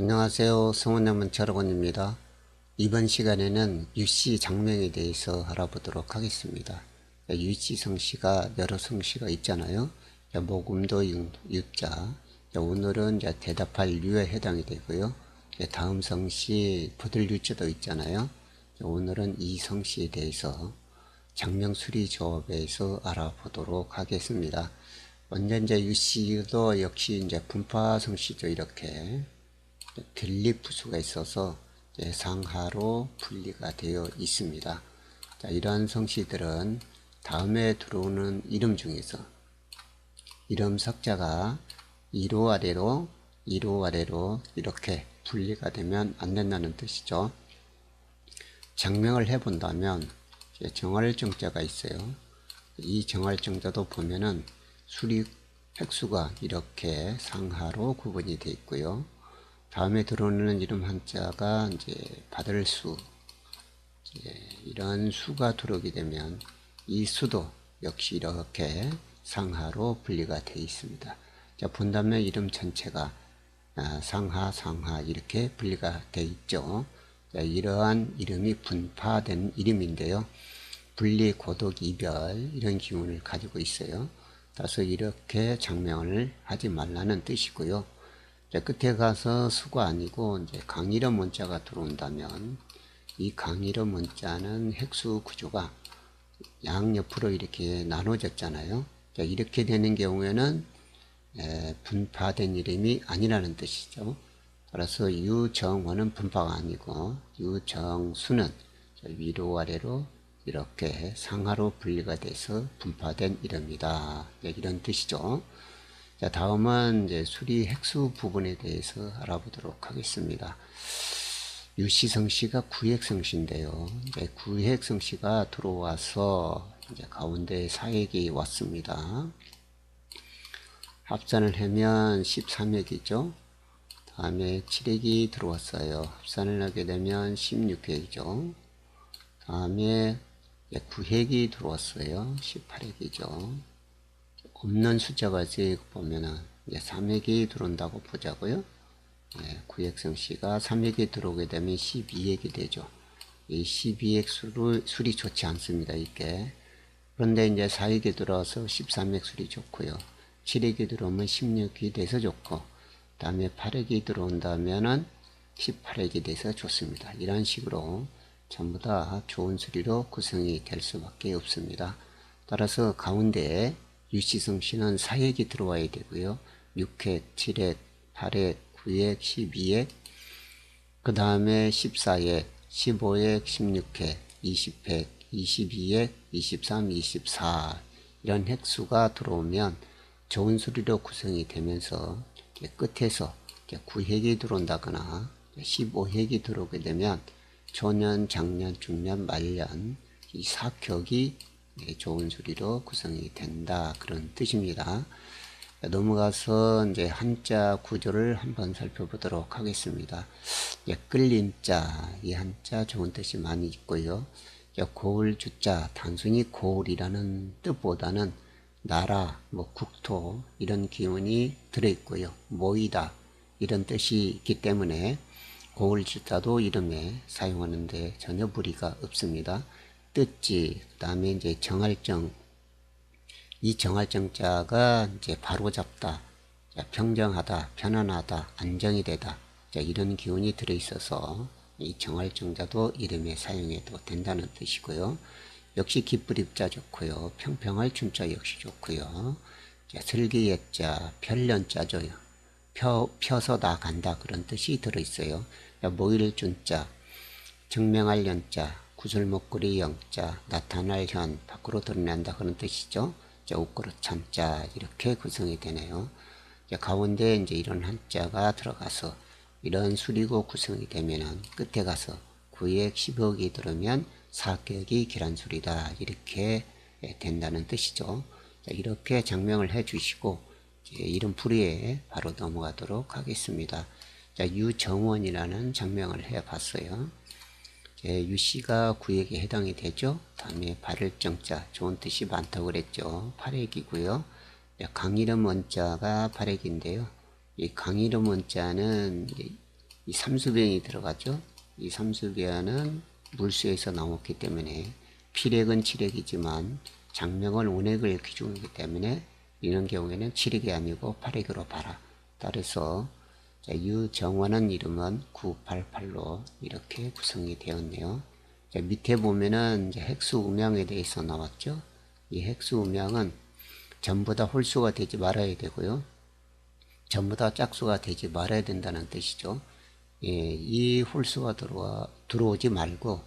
안녕하세요. 성원남은 철학원입니다. 이번 시간에는 유씨 장명에 대해서 알아보도록 하겠습니다. 유씨 성씨가 여러 성씨가 있잖아요. 모금도 유자. 오늘은 대답할 유에 해당이 되고요. 다음 성씨 부들 유자도 있잖아요. 오늘은 이 성씨에 대해서 장명수리 조합에서 알아보도록 하겠습니다. 이제 유씨도 역시 이제 분파 성씨죠. 이렇게 델리프수가 있어서 상하로 분리가 되어 있습니다. 자, 이러한 성씨들은 다음에 들어오는 이름 중에서 이름 석자가 위로 아래로 위로 아래로 이렇게 분리가 되면 안 된다는 뜻이죠. 장명을 해본다면 정활정자가 있어요. 이 정활정자도 보면은 수리 획수가 이렇게 상하로 구분이 되어 있고요. 다음에 들어오는 이름 한자가 이제 받을 수 이런 수가 들어오게 되면 이 수도 역시 이렇게 상하로 분리가 되어 있습니다. 자 본다면 이름 전체가 아, 상하 상하 이렇게 분리가 되어 있죠. 자, 이러한 이름이 분파된 이름인데요. 분리, 고독, 이별 이런 기운을 가지고 있어요. 따라서 이렇게 장명을 하지 말라는 뜻이고요. 자, 끝에 가서 수가 아니고 이제 강일어 문자가 들어온다면 이 강일어 문자는 핵수 구조가 양옆으로 이렇게 나눠졌잖아요. 자, 이렇게 되는 경우에는 에, 분파된 이름이 아니라는 뜻이죠. 따라서 유정원은 분파가 아니고 유정수는 위로 아래로 이렇게 상하로 분리가 돼서 분파된 이름이다. 네, 이런 뜻이죠. 자, 다음은 이제 수리 핵수 부분에 대해서 알아보도록 하겠습니다. 유시성씨가 구획성씨인데요. 이제 구획성씨가 들어와서 이제 가운데 사액이 왔습니다. 합산을 하면 13핵이죠. 다음에 7핵이 들어왔어요. 합산을 하게 되면 16핵이죠. 다음에 9핵이 들어왔어요. 18핵이죠. 없는 이제 보면은 이제 3액이 들어온다고 보자고요. 예, 9액성 C가 3액이 들어오게 되면 12액이 되죠. 이 12액 수를, 술이 좋지 않습니다. 이게. 그런데 이제 4액이 들어와서 13액 술이 좋고요. 7액이 들어오면 16액이 돼서 좋고, 다음에 8액이 들어온다면은 18액이 돼서 좋습니다. 이런 식으로 전부 다 좋은 수리로 구성이 될 수밖에 없습니다. 따라서 가운데 유시성 씨는 4액이 들어와야 되고요. 6액, 7액, 8액, 9액, 12액, 그 다음에 14액, 15액, 16액, 20액, 22액, 23, 24 이런 획수가 들어오면 좋은 수리로 구성이 되면서 끝에서 9핵이 들어온다거나 15핵이 들어오게 되면 초년, 장년, 중년, 말년 이 사격이 예, 좋은 소리로 구성이 된다 그런 뜻입니다. 넘어가서 이제 한자 구조를 한번 살펴보도록 하겠습니다. 예, 끌림 자 이 한자 좋은 뜻이 많이 있고요. 고을 주자 단순히 고을이라는 뜻보다는 나라, 뭐 국토 이런 기운이 들어있고요. 모이다 이런 뜻이 있기 때문에 고을 주자도 이름에 사용하는데 전혀 무리가 없습니다. 뜻지, 그 다음에 이제 정할정, 이 정할정자가 이제 바로잡다, 평정하다, 편안하다, 안정이 되다, 이런 기운이 들어있어서 이 정할정자도 이름에 사용해도 된다는 뜻이고요. 역시 기쁘립자 좋고요. 평평할 춤자 역시 좋고요. 슬기예자, 편련자죠. 펴, 펴서 나간다 그런 뜻이 들어있어요. 모일 준자, 증명할 연자, 구슬목걸이 영자, 나타날 현, 밖으로 드러난다 그런 뜻이죠. 자, 옷그릇 참자 이렇게 구성이 되네요. 자, 가운데 이제 이런 한자가 들어가서 이런 수리고 구성이 되면은 끝에 가서 구액 10억이 들으면 사격이 계란술이다 이렇게 된다는 뜻이죠. 자, 이렇게 장명을 해 주시고 이런 풀이에 바로 넘어가도록 하겠습니다. 자, 유정원이라는 장명을 해 봤어요. 예, 유씨가 구액에 해당이 되죠. 다음에 발을정자 좋은 뜻이 많다고 그랬죠. 팔액이고요. 강이름 원자가 발액인데요. 이 강이름 원자는 이 삼수변이 들어가죠. 이 삼수변은 물수에서 나왔기 때문에 필액은 칠액이지만 장명은 온액을 기준이기 때문에 이런 경우에는 칠액이 아니고 팔액으로 봐라. 따라서 자, 유정원은 이름은 988로 이렇게 구성이 되었네요. 자, 밑에 보면은 핵수 음양에 대해서 나왔죠. 이 핵수 음양은 전부 다 홀수가 되지 말아야 되고요. 전부 다 짝수가 되지 말아야 된다는 뜻이죠. 예, 이 홀수가 들어와, 들어오지 말고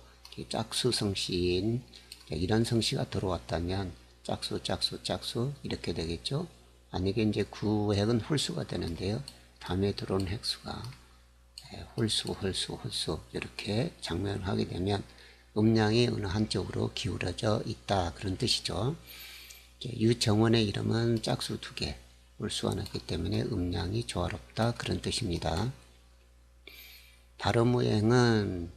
짝수 성씨인 이런 성씨가 들어왔다면 짝수, 짝수, 짝수 이렇게 되겠죠. 만약에 이제 구획은 홀수가 되는데요. 다음에 들어온 획수가 예, 홀수, 홀수, 홀수 이렇게 장면을 하게 되면 음량이 어느 한쪽으로 기울어져 있다 그런 뜻이죠. 유정원의 이름은 짝수 두 개, 홀수 하나이기 때문에 음량이 조화롭다 그런 뜻입니다. 발음 오행은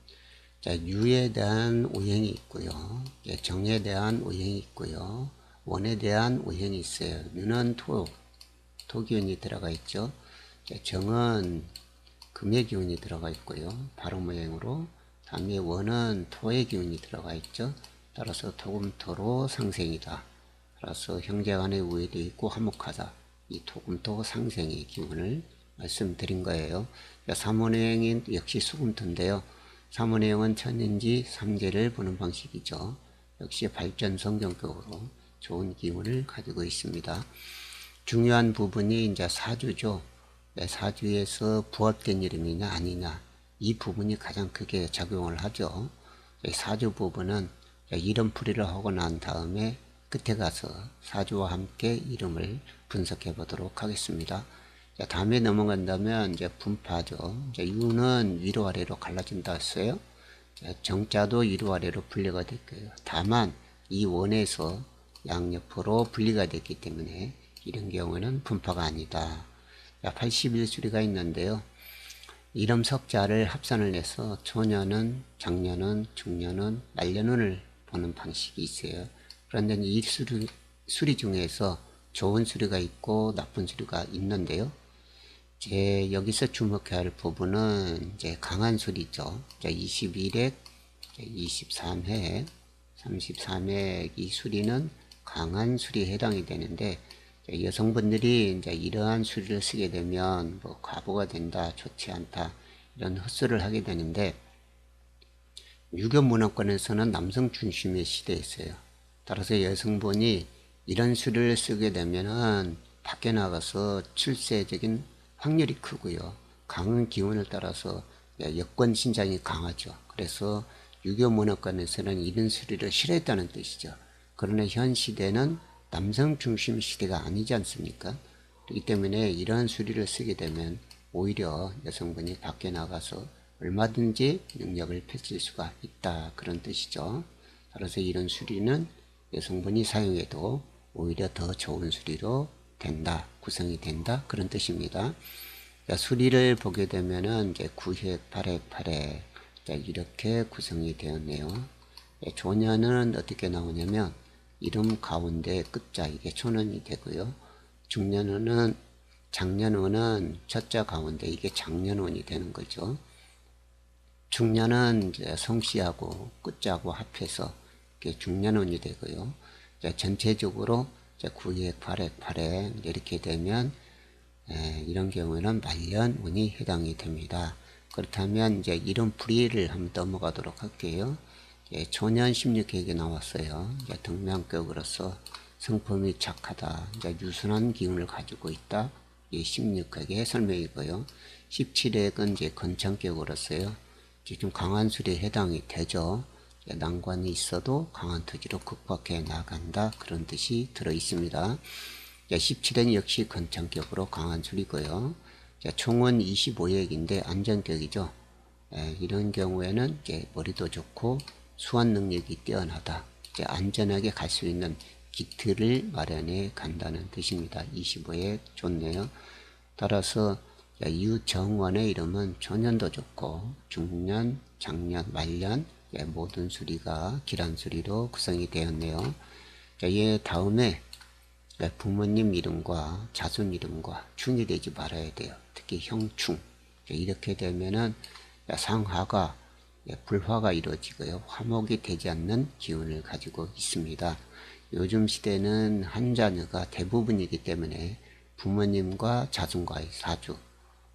자, 유에 대한 오행이 있고요. 예, 정에 대한 오행이 있고요. 원에 대한 오행이 있어요. 유는 토, 토기운이 들어가 있죠. 자, 정은 금의 기운이 들어가 있고요. 발음 오행으로. 다음에 원은 토의 기운이 들어가 있죠. 따라서 토금토로 상생이다. 따라서 형제간의 우애도 있고 화목하다. 이 토금토 상생의 기운을 말씀드린 거예요. 삼원행인 역시 수금토인데요. 삼원행은 천인지 삼재를 보는 방식이죠. 역시 발전 성경격으로 좋은 기운을 가지고 있습니다. 중요한 부분이 이제 사주죠. 네, 사주에서 부합된 이름이냐 아니냐 이 부분이 가장 크게 작용을 하죠. 사주 부분은 이름풀이를 하고 난 다음에 끝에 가서 사주와 함께 이름을 분석해 보도록 하겠습니다. 자, 다음에 넘어간다면 이제 분파죠. 이제 유는 위로 아래로 갈라진다 했어요. 자, 정자도 위로 아래로 분리가 됐고요. 다만 이 원에서 양옆으로 분리가 됐기 때문에 이런 경우는 분파가 아니다. 자, 81수리가 있는데요. 이름 석자를 합산을 해서 초년은, 장년은, 중년은, 말년은을 보는 방식이 있어요. 그런데 이 수리, 수리 중에서 좋은 수리가 있고 나쁜 수리가 있는데요. 제 여기서 주목해야 할 부분은 이제 강한 수리죠. 21핵, 23핵, 33핵 이 수리는 강한 수리에 해당이 되는데 여성분들이 이제 이러한 수리를 쓰게 되면 뭐 과부가 된다, 좋지 않다 이런 헛소리를 하게 되는데 유교 문화권에서는 남성 중심의 시대였어요. 따라서 여성분이 이런 수리를 쓰게 되면은 밖에 나가서 출세적인 확률이 크고요. 강한 기운을 따라서 여권 신장이 강하죠. 그래서 유교 문화권에서는 이런 수리를 싫어했다는 뜻이죠. 그러나 현 시대는 남성 중심 시대가 아니지 않습니까? 그렇기 때문에 이러한 수리를 쓰게 되면 오히려 여성분이 밖에 나가서 얼마든지 능력을 펼칠 수가 있다. 그런 뜻이죠. 따라서 이런 수리는 여성분이 사용해도 오히려 더 좋은 수리로 된다. 구성이 된다. 그런 뜻입니다. 자, 수리를 보게 되면은 이제 9핵, 8핵, 8핵 자, 이렇게 구성이 되었네요. 예, 조년은 어떻게 나오냐면 이름 가운데 끝자 이게 초년이 되고요. 중년은은 장년원은 첫자 가운데 이게 장년원이 되는 거죠. 중년은 이제 성씨하고 끝자하고 합해서 이게 중년원이 되고요. 전체적으로 9핵, 8핵, 8핵 이렇게 되면 에, 이런 경우에는 말년운이 해당이 됩니다. 그렇다면 이제 이런 불의를 한번 넘어가도록 할게요. 예, 초년 16핵에 나왔어요. 이제 등명격으로서 성품이 착하다. 이제 유순한 기운을 가지고 있다. 이 16핵의 설명이고요. 17핵은 이제 건창격으로서요. 이제 좀 강한 술에 해당이 되죠. 난관이 있어도 강한 토지로 극복해 나간다. 그런 뜻이 들어 있습니다. 17은 역시 건창격으로 강한 술이고요. 총은 25핵인데 안전격이죠. 이런 경우에는 머리도 좋고 수완 능력이 뛰어나다. 안전하게 갈 수 있는 기틀을 마련해 간다는 뜻입니다. 25에 좋네요. 따라서 유정원의 이름은 초년도 좋고 중년, 장년, 말년 모든 수리가 기란 수리로 구성이 되었네요. 자, 얘 다음에 부모님 이름과 자손 이름과 충이 되지 말아야 돼요. 특히 형충. 자, 이렇게 되면은 상하가 예, 불화가 이루어지고요. 화목이 되지 않는 기운을 가지고 있습니다. 요즘 시대는 한 자녀가 대부분이기 때문에 부모님과 자손과의 사주,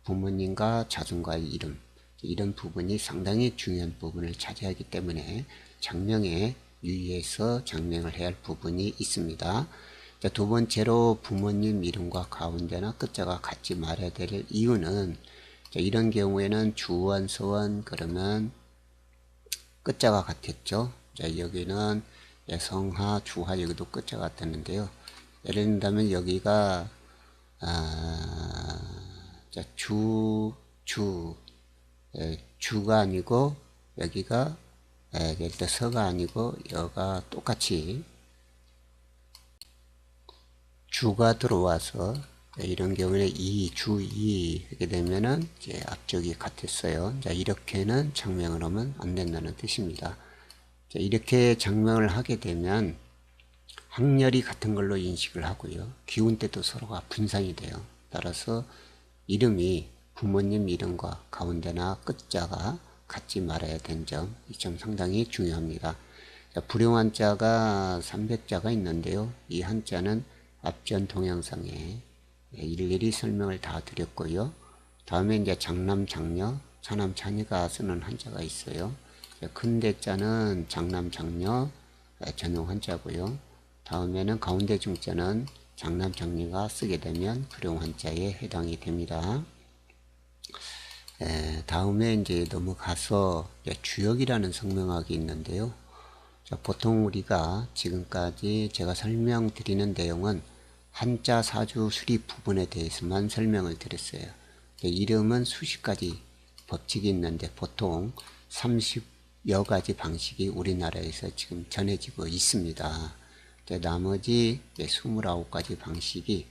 부모님과 자손과의 이름, 이런 부분이 상당히 중요한 부분을 차지하기 때문에 장명에 유의해서 장명을 해야 할 부분이 있습니다. 자, 두 번째로 부모님 이름과 가운데나 끝자가 같지 말아야 될 이유는 자, 이런 경우에는 주원, 서원 그러면 끝자가 같았죠. 자, 여기는 성하, 주하 여기도 끝자가 같았는데요. 예를 든다면 여기가 아, 자, 주, 주, 에, 주가 아니고 여기가 에, 예를 들어 서가 아니고 여가 똑같이 주가 들어와서 이런 경우에 이, 주, 이 하게 되면은 이제 앞쪽이 같았어요. 자, 이렇게는 장명을 하면 안 된다는 뜻입니다. 자, 이렇게 장명을 하게 되면 학렬이 같은 걸로 인식을 하고요. 기운 때도 서로가 분산이 돼요. 따라서 이름이 부모님 이름과 가운데나 끝자가 같지 말아야 되는 점, 이 점 상당히 중요합니다. 자, 불용한 자가 300자가 있는데요. 이 한자는 앞전 동영상에 일일이 설명을 다 드렸고요. 다음에 이제 장남, 장녀, 차남, 차녀가 쓰는 한자가 있어요. 큰 대자는 장남, 장녀 전용 한자고요. 다음에는 가운데 중자는 장남, 장녀가 쓰게 되면 불용 한자에 해당이 됩니다. 에, 다음에 이제 넘어가서 주역이라는 성명학이 있는데요. 자, 보통 우리가 지금까지 제가 설명드리는 내용은 한자 사주 수립 부분에 대해서만 설명을 드렸어요. 이름은 수십 가지 법칙이 있는데 보통 30여 가지 방식이 우리나라에서 지금 전해지고 있습니다. 나머지 29가지 방식이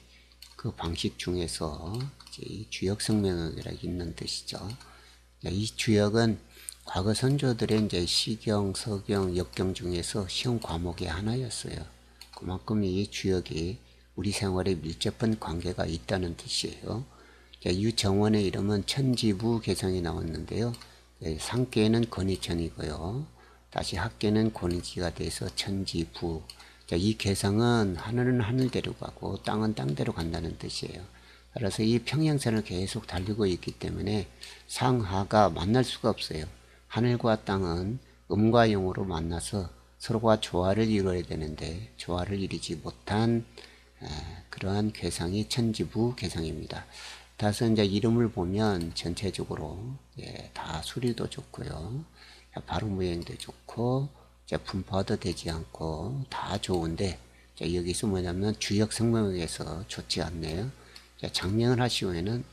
그 방식 중에서 주역 성명학이라 있는 뜻이죠. 이 주역은 과거 선조들의 이제 시경, 서경, 역경 중에서 시험 과목의 하나였어요. 그만큼 이 주역이 우리 생활에 밀접한 관계가 있다는 뜻이에요. 유정원의 이름은 천지부 개성이 나왔는데요. 상계는 건이천이고요. 다시 학계는 권지가 돼서 천지부. 이 개성은 하늘은 하늘대로 가고 땅은 땅대로 간다는 뜻이에요. 따라서 이 평행선을 계속 달리고 있기 때문에 상하가 만날 수가 없어요. 하늘과 땅은 음과 영으로 만나서 서로가 조화를 이루어야 되는데 조화를 이루지 못한 그러한 괴상이 천지부 괴상입니다. 따라서 이제 이름을 보면 전체적으로 예, 다 수리도 좋고요. 발음 모양도 좋고 분파도 되지 않고 다 좋은데 여기서 뭐냐면 주역 성명에서 좋지 않네요. 장명을 하시후에는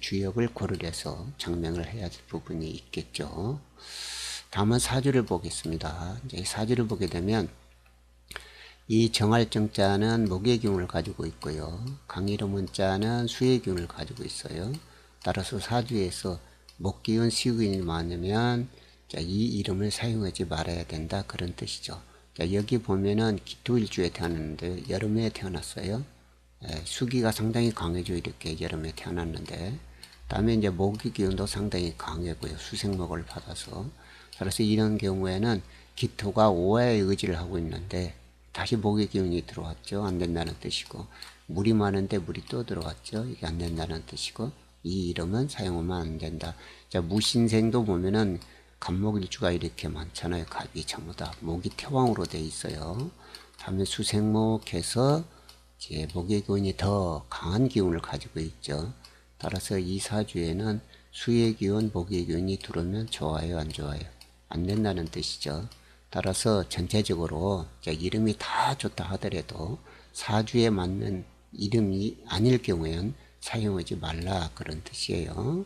주역을 고려해서 장명을 해야 될 부분이 있겠죠. 다음은 사주를 보겠습니다. 사주를 보게 되면 이 정할정자는 목의 기운을 가지고 있고요. 강의로 문자는 수의 기운을 가지고 있어요. 따라서 사주에서 목기운, 시기운이 많으면 자, 이 이름을 사용하지 말아야 된다. 그런 뜻이죠. 자, 여기 보면은 기토일주에 태어났는데 여름에 태어났어요. 예, 수기가 상당히 강해져 이렇게 여름에 태어났는데 다음에 이제 목의 기운도 상당히 강하고요. 수생목을 받아서 따라서 이런 경우에는 기토가 오해의 의지를 하고 있는데 다시 목의 기운이 들어왔죠. 안 된다는 뜻이고 물이 많은데 물이 또 들어왔죠. 이게 안 된다는 뜻이고 이 이름은 사용하면 안 된다. 자 무신생도 보면은 간목일주가 이렇게 많잖아요. 갑이 전부 다 목이 태왕으로 돼 있어요. 다음에 수생목해서 제 목의 기운이 더 강한 기운을 가지고 있죠. 따라서 이 사주에는 수의 기운, 목의 기운이 들어오면 좋아요, 안 좋아요? 안 된다는 뜻이죠. 따라서 전체적으로 이름이 다 좋다 하더라도 사주에 맞는 이름이 아닐 경우에는 사용하지 말라 그런 뜻이에요.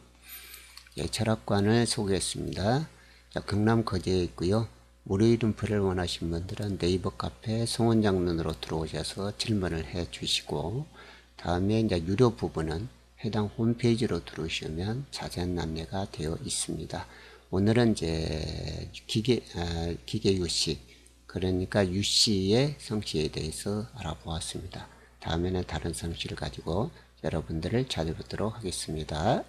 예, 철학관을 소개했습니다. 자, 경남 거제에 있고요. 무료 이름 표를 원하신 분들은 네이버 카페 송원장면으로 들어오셔서 질문을 해 주시고 다음에 이제 유료 부분은 해당 홈페이지로 들어오시면 자세한 안내가 되어 있습니다. 오늘은 이제 기계, 아, 기계 유씨, 그러니까 유씨의 성씨에 대해서 알아보았습니다. 다음에는 다른 성씨를 가지고 여러분들을 찾아뵙도록 하겠습니다.